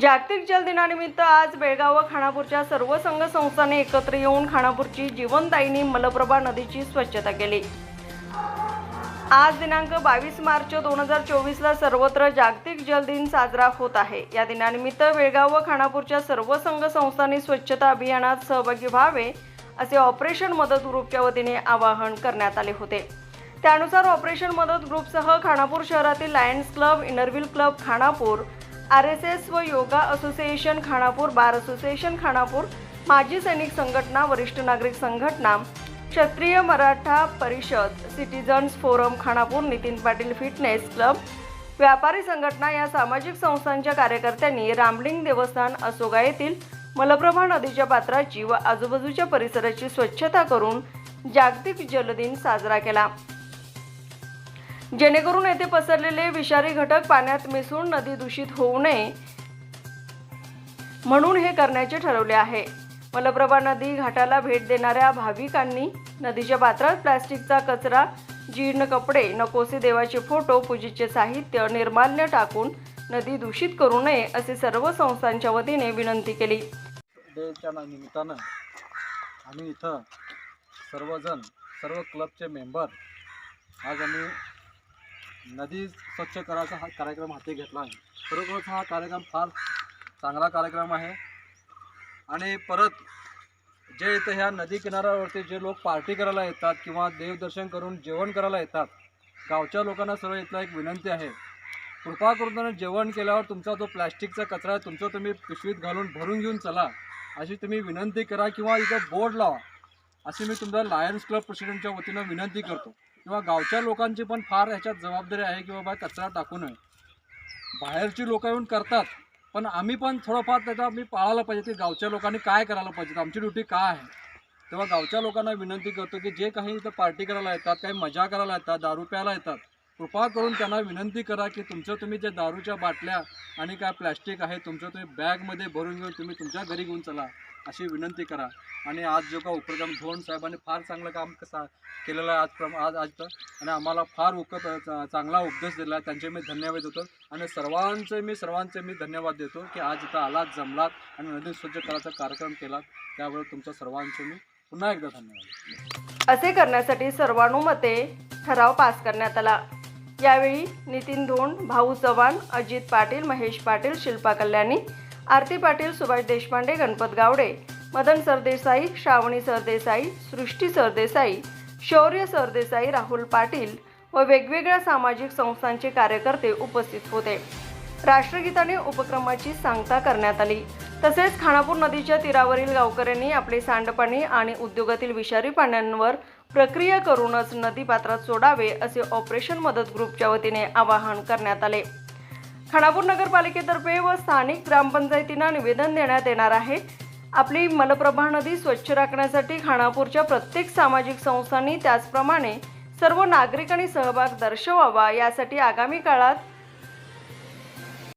जागतिक जल दिनानिमित्त आज बेळगाव व खानापूरच्या सर्व संघ संस्थांनी एकत्र येऊन खानापूरची जीवनदायिनी मलप्रभा नदीची स्वच्छता केली. आज दिनांक बावीस मार्च दोन हजार चोवीसला सर्वत्र जागतिक जल दिन साजरा होत आहे. या दिनानिमित्त बेळगाव व खानापूरच्या सर्व संघ संस्थांनी स्वच्छता अभियानात सहभागी व्हावे असे ऑपरेशन मदत ग्रुपच्या वतीने आवाहन करण्यात आले होते. त्यानुसार ऑपरेशन मदत ग्रुपसह खानापूर शहरातील Lions Club Inner Wheel club Khanapur R S S व yoga association Khanapur bar association Khanapur माजी सैनिक संघटना वरिष्ठ नागरिक संघटना Kshatriya Maratha Parishad citizens forum Khanapur Nitin Patil fitness club व्यापारी संघटना या सामाजिक संस्थांच्या कार्यकर्त्यांनी रामलिंग देवस्थान असोगा येथील मलप्रभा नदीच्या पात्राची व आजूबाजूच्या परिसराची स्वच्छता करून जागतिक जलदिन साजरा केला. जेणेकरून येथे पसरलेले विषारी घटक पाण्यात मिसळून नदी दूषित होऊ नये म्हणून हे करण्याचे ठरवले आहे. मलप्रभा नदी घाटाला भेट देणाऱ्या भाविकांनी नदीच्या पात्रात प्लॅस्टिकचा कचरा जीर्ण कपडे नकोसे देवाचे फोटो पूजेचे साहित्य निर्माल्य टाकून नदी दूषित करू नये असे सर्व संस्थांच्या वतीने विनंती केली. डेच्या निमित्तानं आम्ही इथं सर्वजण सर्व क्लबचे मेंबर आज आम्ही नदी स्वच्छ करायचा हा कार्यक्रम हाती घेतला आहे. खरोखरच हा कार्यक्रम फार चांगला कार्यक्रम आहे. आणि परत जे इथं ह्या नदी किनाऱ्यावरती जे लोक पार्टी करायला येतात किंवा देवदर्शन करून जेवण करायला येतात गावच्या लोकांना सर्व इथला एक विनंती आहे. कृपा करून त्यांना जेवण केल्यावर तुमचा जो प्लॅस्टिकचा कचरा आहे तुमचा तुम्ही पिशवीत घालून भरून घेऊन चला. अशी तुम्ही विनंती करा किंवा इथं बोर्ड लावा अशी मी तुमचा लायन्स क्लब प्रेसिडेंटच्या वतीनं विनंती करतो. किंवा गावच्या लोकांची पण फार ह्याच्यात जबाबदारी आहे की बाबा कचरा टाकू नये. बाहेरची लोकं येऊन करतात पण आम्ही पण थोडंफार त्याचा मी पाळायला पाहिजे की गावच्या लोकांनी काय करायला पाहिजे आमची ड्युटी काय आहे. तेव्हा गावच्या लोकांना विनंती करतो की जे काही इथं पार्टी करायला येतात काही मजा करायला येतात दारू प्यायला येतात कृपा करून त्यांना विनंती करा की तुमचं तुम्ही जे दारूच्या बाटल्या आणि काय प्लॅस्टिक आहे तुमचं तुम्ही बॅगमध्ये भरून घेऊन तुम्ही तुमच्या घरी घेऊन चला अशी विनंती करा. आणि आज जो का उपक्रम धोंड साहेबांनी फार चांगलं काम कसा केलेलं आहे आज प्रम आज आज तर. आणि आम्हाला फार उक चांगला उपदेश दिला आहे. त्यांचे मी धन्यवाद देतो. आणि सर्वांचे मी सर्वांचे मी धन्यवाद देतो की आज इथं आलात जमलात आणि नदी स्वच्छ करायचा कार्यक्रम केलात. त्यावर तुमच्या सर्वांचे मी पुन्हा एकदा धन्यवाद असे करण्यासाठी सर्वानुमते ठराव पास करण्यात आला. यावेळी नितीन धोंड भाऊ चव्हाण अजित पाटील महेश पाटील शिल्पा कल्याणी आरती पाटील सुभाष देशपांडे गणपत गावडे मदन सरदेसाई श्रावणी सरदेसाई सृष्टी सरदेसाई शौर्य सरदेसाई राहुल पाटील व वेगवेगळ्या सामाजिक संस्थांचे कार्यकर्ते उपस्थित होते. राष्ट्रगीताने उपक्रमाची सांगता करण्यात आली. तसेच खानापूर नदीच्या तीरावरील गावकऱ्यांनी आपले सांडपाणी आणि उद्योगातील विषारी पाण्यांवर प्रक्रिया करूनच नदीपात्रात सोडावे असे ऑपरेशन मदत ग्रुपच्या वतीने आवाहन करण्यात आले. खानापूर नगरपालिकेतर्फे व स्थानिक ग्रामपंचायतींना निवेदन देण्यात येणार आहे. आपली मलप्रभा नदी स्वच्छ राखण्यासाठी खानापूरच्या प्रत्येक सामाजिक संस्थांनी त्याचप्रमाणे सर्व नागरिकांनी सहभाग दर्शवावा यासाठी आगामी काळात